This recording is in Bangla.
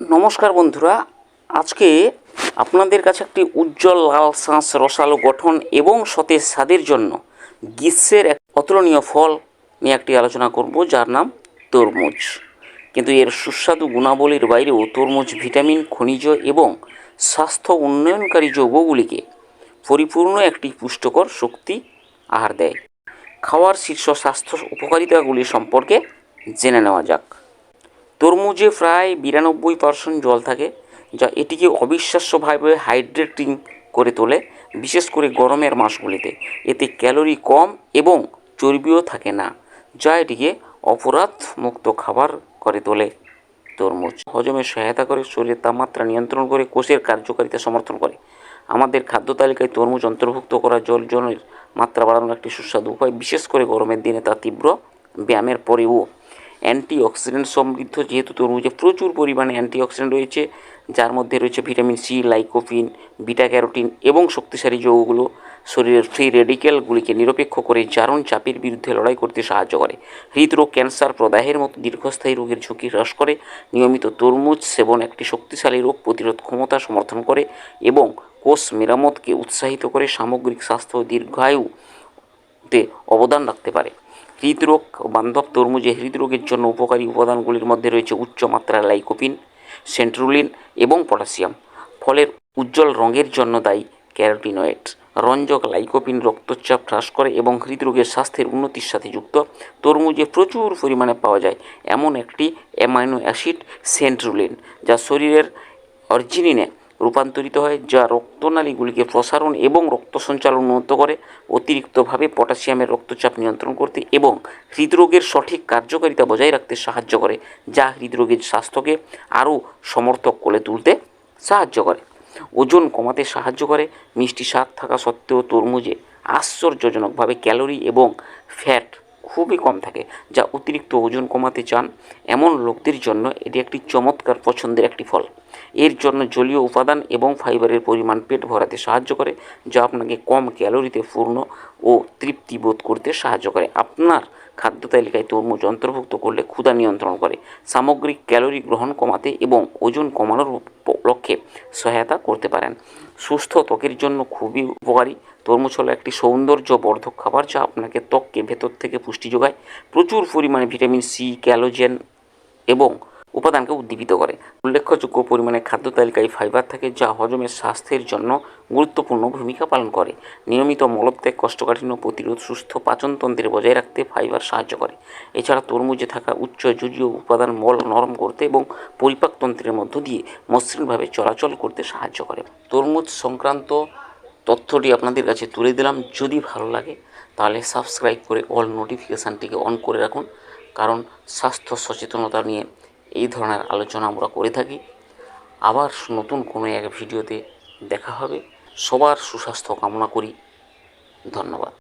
নমস্কার বন্ধুরা, আজকে আপনাদের কাছে একটি উজ্জ্বল লাল শাঁস রসালো গঠন এবং সতেজ স্বাদের জন্য গ্রীষ্মের এক অতুলনীয় ফল নিয়ে একটি আলোচনা করব, যার নাম তরমুজ। কিন্তু এর সুস্বাদু গুণাবলীর বাইরেও তরমুজ ভিটামিন, খনিজ এবং স্বাস্থ্য উন্নয়নকারী যৌগগুলিকে পরিপূর্ণ একটি পুষ্টিকর শক্তি আহার দেয়। খাওয়ার শীর্ষ স্বাস্থ্য উপকারিতাগুলি সম্পর্কে জেনে নেওয়া যাক। তরমুজে প্রায় বিরানব্বই পার্সেন্ট জল থাকে, যা এটিকে অবিশ্বাস্যভাবে হাইড্রেটিং করে তোলে, বিশেষ করে গরমের মাসগুলিতে। এতে ক্যালোরি কম এবং চর্বিও থাকে না, যা এটিকে অপরাধ মুক্ত খাবার করে তোলে তরমুজ। হজমে সহায়তা করে, শরীরের তাপমাত্রা নিয়ন্ত্রণ করে, কোষের কার্যকারিতা সমর্থন করে। আমাদের খাদ্য তালিকায় তরমুজ অন্তর্ভুক্ত করা জল জলের মাত্রা বাড়ানোর একটি সুস্বাদু উপায়, বিশেষ করে গরমের দিনে তা তীব্র ব্যায়ামের পরেও। অ্যান্টিঅক্সিডেন্ট সমৃদ্ধ, যেহেতু তরমুজে প্রচুর পরিমাণে অ্যান্টিঅক্সিডেন্ট রয়েছে, যার মধ্যে রয়েছে vitamin C, lycopene beta carotene এবং শক্তিশালী যৌগগুলো শরীরের ফ্রি রেডিক্যালগুলিকে নিরপেক্ষ করে জারণ চাপের বিরুদ্ধে লড়াই করতে সাহায্য করে। হৃদরোগ, ক্যান্সার প্রদাহের মতো দীর্ঘস্থায়ী রোগের ঝুঁকি হ্রাস করে, নিয়মিত তরমুজ সেবন একটি শক্তিশালী রোগ প্রতিরোধ ক্ষমতা সমর্থন করে এবং কোষ মেরামতকে উৎসাহিত করে সামগ্রিক স্বাস্থ্য দীর্ঘায়ুতে অবদান রাখতে পারে। হৃদরোগ, বান্ধব তরমুজে হৃদরোগের জন্য উপকারী উপাদানগুলির মধ্যে রয়েছে উচ্চ মাত্রার লাইকোপিন, সেন্ট্রুলিন এবং পটাশিয়াম ফলের উজ্জ্বল রঙের জন্য দায়ী ক্যারোটিনয়েড। রঞ্জক লাইকোপিন রক্তচাপ হ্রাস করে এবং হৃদরোগের স্বাস্থ্যের উন্নতির সাথে যুক্ত। তরমুজে প্রচুর পরিমাণে পাওয়া যায় এমন একটি অ্যামাইনো অ্যাসিড, সেন্ট্রুলিন, যা শরীরের অর্জিনিনে রূপান্তরিত হয়, যা রক্তনালীগুলিকে প্রসারণ এবং রক্ত সঞ্চালন উন্নত করে, অতিরিক্তভাবে পটাশিয়ামের রক্তচাপ নিয়ন্ত্রণ করতে এবং হৃদরোগের সঠিক কার্যকারিতা বজায় রাখতে সাহায্য করে, যা হৃদরোগের স্বাস্থ্যকে আরও সমর্থক করে তুলতে সাহায্য করে। ওজন কমাতে সাহায্য করে, মিষ্টি স্বাদ থাকা সত্ত্বেও তরমুজে আশ্চর্যজনকভাবে ক্যালোরি এবং ফ্যাট খুবই কম থাকে, যা অতিরিক্ত ওজন কমাতে চান। এমন লোকদের জন্য এটি একটি চমৎকার পছন্দের একটি ফল। এর জন্য জলীয় উপাদান এবং ফাইবারের পরিমাণ পেট ভরাতে সাহায্য করে, যা আপনাকে কম ক্যালোরিতে পূর্ণ ও তৃপ্তি বোধ করতে সাহায্য করে। আপনার খাদ্য তালিকায় তরমুজ অন্তর্ভুক্ত করলে ক্ষুধা নিয়ন্ত্রণ করে, সামগ্রিক ক্যালোরি গ্রহণ কমাতে এবং ওজন কমানোর লক্ষ্যে সহায়তা করতে পারেন। সুস্থ ত্বকের জন্য খুবই উপকারী। তরমুজ হলো একটি সৌন্দর্য বর্ধক খাবার যা আপনাকে ত্বককে ভেতর থেকে পুষ্টি যোগায়, প্রচুর পরিমাণে ভিটামিন সি, ক্যালোজেন এবং উপাদানকে উদ্দীপিত করে। উল্লেখযোগ্য পরিমাণে খাদ্য তালিকায় ফাইবার থাকে যা হজমের স্বাস্থ্যের জন্য গুরুত্বপূর্ণ ভূমিকা পালন করে। নিয়মিত মলত্যাগ, কষ্টকাঠিন্য প্রতিরোধ, সুস্থ পাচনতন্ত্রে বজায় রাখতে ফাইবার সাহায্য করে। এছাড়া তরমুজে থাকা উচ্চ জলীয় উপাদান মল নরম করতে এবং পরিপাকতন্ত্রের মধ্য দিয়ে মসৃণভাবে চলাচল করতে সাহায্য করে। তরমুজ সংক্রান্ত তথ্যটি আপনাদের কাছে তুলে দিলাম। যদি ভালো লাগে, তাহলে সাবস্ক্রাইব করে অল নোটিফিকেশানটিকে অন করে রাখুন। কারণ স্বাস্থ্য সচেতনতা নিয়ে এই ধরনের আলোচনা আমরা করে থাকি। আবার নতুন কোনো এক ভিডিওতে দেখা হবে। সবার সুস্বাস্থ্য কামনা করি। ধন্যবাদ।